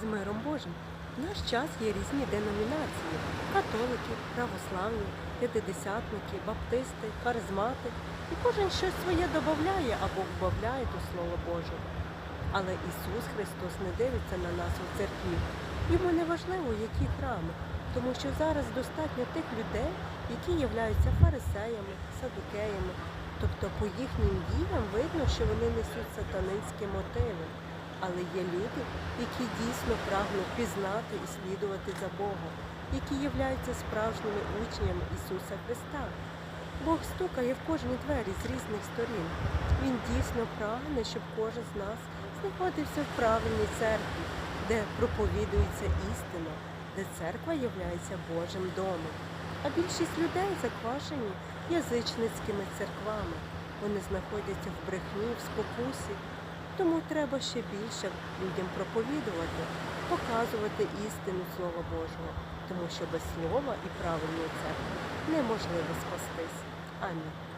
З миром Божим. В наш час є різні деномінації католики, православні, п'ятидесятники, баптисти, харизмати. І кожен щось своє додає або вбавляє до Слова Божого. Але Ісус Христос не дивиться на нас у церкві. Йому не важливо, які храми, тому що зараз достатньо тих людей, які являються фарисеями, садукеями. Тобто по їхнім діям видно, що вони несуть сатанинські мотиви. Але є люди, які дійсно прагнуть пізнати і слідувати за Богом, які являються справжніми учнями Ісуса Христа. Бог стукає в кожні двері з різних сторін. Він дійсно прагне, щоб кожен з нас знаходився в правильній церкві, де проповідується істина, де церква являється Божим домом. А більшість людей заквашені язичницькими церквами. Вони знаходяться в брехні, в спокусі. Тому треба ще більше людям проповідувати, показувати істину Слова Божого, тому що без слова і правильної церкви неможливо спастись. Амінь.